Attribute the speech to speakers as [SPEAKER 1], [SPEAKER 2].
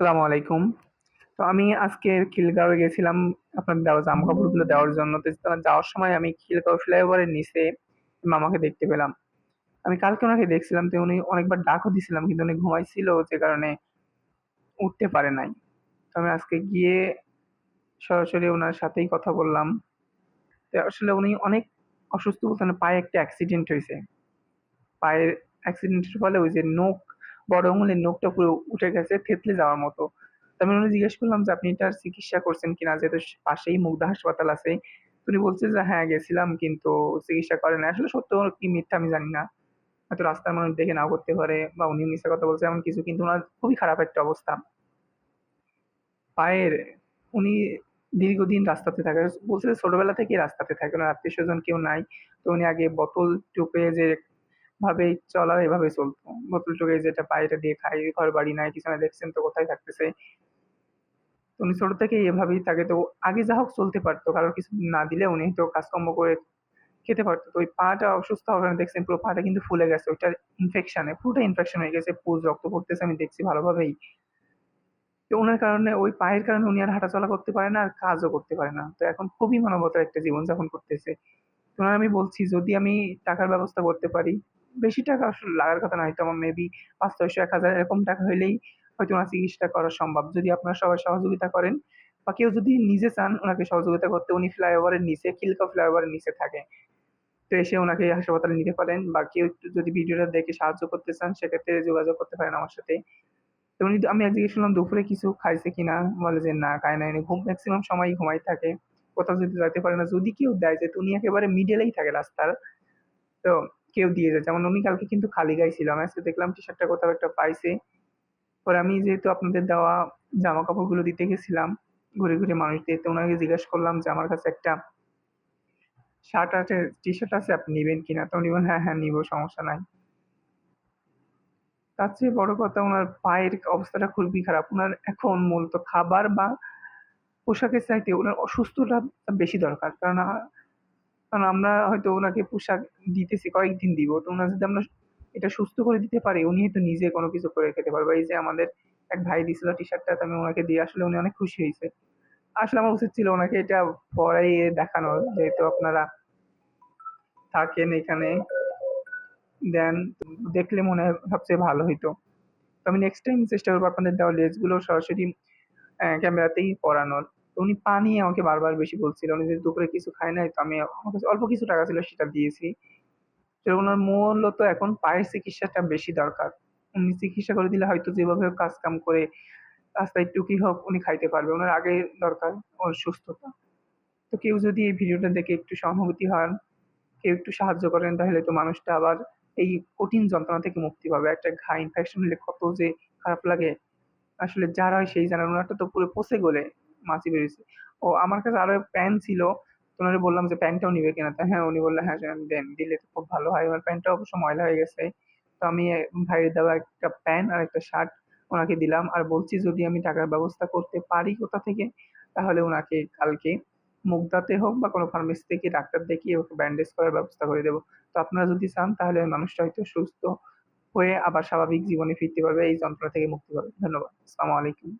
[SPEAKER 1] আসসালামু আলাইকুম। তো আমি আজকে খিলগাঁওয়ে গেছিলাম আপনার দেওয়া জামাকাপড়গুলো দেওয়ার জন্য। তো যাওয়ার সময় আমি খিলগাঁও ফ্লাইওভারের নিচে মামাকে দেখতে পেলাম। আমি কালকে ওনাকে দেখছিলাম, তো উনি অনেকবার ডাকও দিছিলাম, কিন্তু উনি ঘুমাইছিল, যে কারণে উঠতে পারে নাই। তো আমি আজকে গিয়ে সরাসরি ওনার সাথেই কথা বললাম। তো আসলে উনি অনেক অসুস্থ বলতে পায়ে একটা অ্যাক্সিডেন্ট হয়েছে পায়ের অ্যাক্সিডেন্টের ফলে ওই যে নখ বড় আঙুলের নখটা পুরো উঠে গেছে থেতলে যাওয়ার মতো। আমি উনাকে জিজ্ঞেস করলাম যে, "আপনি এটার চিকিৎসা করছেন কিনা?" যেহেতু পাশেই মুগদা হাসপাতাল আছে। উনি বলছে যে, "হ্যাঁ, গেছিলাম কিন্তু চিকিৎসা করে নাই।" আসলে সত্য কি মিথ্যা আমি জানি না। হয়তো রাস্তার মানুষ দেখে নাও করতে পারে বা উনি মিথ্যা কথা বলছে এমন কিছু কিন্তু ওনার খুবই খারাপ একটা অবস্থা। পায়ের উনি দীর্ঘদিন রাস্তাতে থাকে। বলছে ছোটবেলা থেকেই রাস্তাতে থাকে। ওনার আত্মীয় স্বজন কেউ নাই। তো উনি আগে বোতল টোপে যে ভাবেই চলা এভাবে চলতো। নতুন টোকে যেটা পায় এটা দিয়ে খায়। ঘরবাড়ি নাই, কিছু নাই দেখছেন তো কোথায় থাকতেছে। উনি ছোট থেকে এভাবেই থাকে। তো আগে যা হোক চলতে পারতো। কারোর কিছু না দিলে উনি তো কাজকর্ম করে খেতে পারতো। তো ওই পাটা অসুস্থ হওয়ার দেখছেন পুরো পাটা কিন্তু ফুলে গেছে। ওইটার ইনফেকশনে পুরোটা ইনফেকশন হয়ে গেছে। পুজ রক্ত পড়তেছে আমি দেখছি ভালোভাবেই। তো ওনার কারণে ওই পায়ের কারণে উনি আর হাঁটাচলা করতে পারে না আর কাজও করতে পারে না। তো এখন খুবই মানবতার একটা জীবনযাপন করতেছে। তো আমি বলছি যদি আমি টাকার ব্যবস্থা করতে পারি, বেশি টাকা আসলে লাগার কথা না হয়তো আমার মেবি ৫০০, ১০০০ এরকম টাকা হইলেই হয়তো ওনার চিকিৎসা করা সম্ভব। যদি আপনারা সবাই সহযোগিতা করেন বা কেউ যদি নিজে চান ওনাকে সহযোগিতা করতে উনি ফ্লাইওভারের নিচে খিলগাঁও ফ্লাইওভারের নিচে থাকে। তো এসে উনাকে হাসপাতালে নিতে পারেন বা কেউ একটু যদি ভিডিওটা দেখে সাহায্য করতে চান সেক্ষেত্রে যোগাযোগ করতে পারেন আমার সাথে। তো উনি আমি জিজ্ঞেস করলাম দুপুরে কিছু খাইছে কিনা? বলে যে না খায় না উনি ঘুম ম্যাক্সিমাম সময়ই ঘুমাই থাকে। কোথাও যদি যাইতে পারে না। যদি কেউ দেয় যে উনি একেবারে মিডলেই থাকে রাস্তার। তো কেউ দিয়ে যায়। যেমন উনি কালকে কিন্তু খালি গায়ে ছিল। আমি আজকে দেখলাম টি-শার্টটা কোথাও একটা পাইছে। পরে আমি যেহেতু আপনাদের দেওয়া জামাকাপড়গুলো দিতে গেছিলাম, ঘুরে, ঘুরে মানুষ দিয়ে তো উনাকে জিজ্ঞেস করলাম যে আমার কাছে একটা শার্ট আছে, টি-শার্ট আছে আপনি নেবেন কিনা? তো উনি বললেন, "হ্যাঁ, হ্যাঁ নিবো সমস্যা নাই।" তার চেয়ে বড় কথা ওনার পায়ের অবস্থাটা খুবই খারাপ। ওনার এখন মূলত খাবার বা পোশাকের চাইতে ওনার অসুস্থতা বেশি দরকার। কারণ কারণ আমরা হয়তো ওনাকে পোশাক দিতেছি কয়েকদিন দিব। তো উনার যদি আমরা এটা সুস্থ করে দিতে পারি, উনি হয়তো নিজে কোনো কিছু করে খেতে পারবে। এই যে আমাদের এক ভাই দিছিল টি-শার্টটা তো আমি ওনাকে দিয়ে আসলে উনি অনেক খুশি হয়েছে আসলে আমার উচিত ছিল ওনাকে এটা পরাইয়ে দেখানোর যেহেতু আপনারা থাকেন এখানে। দেন দেখলে মনে হয় সবচেয়ে ভালো হইতো। তো আমি নেক্সট টাইম চেষ্টা করব আপনাদের দেওয়া লেসগুলো সরাসরি ক্যামেরাতেই পরানোর। উনি পা নিয়ে আমাকে বারবার বেশি বলছিল। উনি যে দুপুরে কিছু খায় নাই তো আমি আমার কাছে অল্প কিছু টাকা ছিল সেটা দিয়েছি। তো উনার মূলত এখন পায়ের চিকিৎসাটা বেশি দরকার। উনি চিকিৎসা করে দিলে হয়তো যেভাবে কাজ কাম করে রাস্তায় টুকি হোক উনি খাইতে পারবে। ওনার আগে দরকার ওর সুস্থতা। তো কেউ যদি এই ভিডিওটা দেখে একটু সহানুভূতি হন, কেউ একটু সাহায্য করেন তাহলে তো মানুষটা আবার এই কঠিন যন্ত্রণা থেকে মুক্তি পাবে। একটা ঘা ইনফেকশন হলে কত যে খারাপ লাগে। আসলে যারা হয় সেই জানে। উনারটা তো পুরো পচে গলে মাছি বেরিয়েছে। ও আমার কাছে আরও প্যান্ট ছিল। তো উনারে বললাম যে প্যান্টটাও নিবে কিনা? তো হ্যাঁ, উনি বললেন, "হ্যাঁ, দেন। দিলে তো খুব ভালো হয়।" আমার প্যান্টটা অবশ্য ময়লা হয়ে গেছে। তো আমি ভাইয়ের দেওয়া একটা প্যান্ট আর একটা শার্ট ওনাকে দিলাম। আর বলছি যদি আমি টাকার ব্যবস্থা করতে পারি কোথা থেকে তাহলে ওনাকে কালকে মুগদাতে হোক বা কোনো ফার্মেসি থেকে ডাক্তার দেখিয়ে ওকে ব্যান্ডেজ করার ব্যবস্থা করে দেবো তো আপনারা যদি চান তাহলে ওই মানুষটা হয়তো সুস্থ হয়ে আবার স্বাভাবিক জীবনে ফিরতে পারবে। এই যন্ত্রণা থেকে মুক্তি পাবে। ধন্যবাদ। আসসালামু আলাইকুম।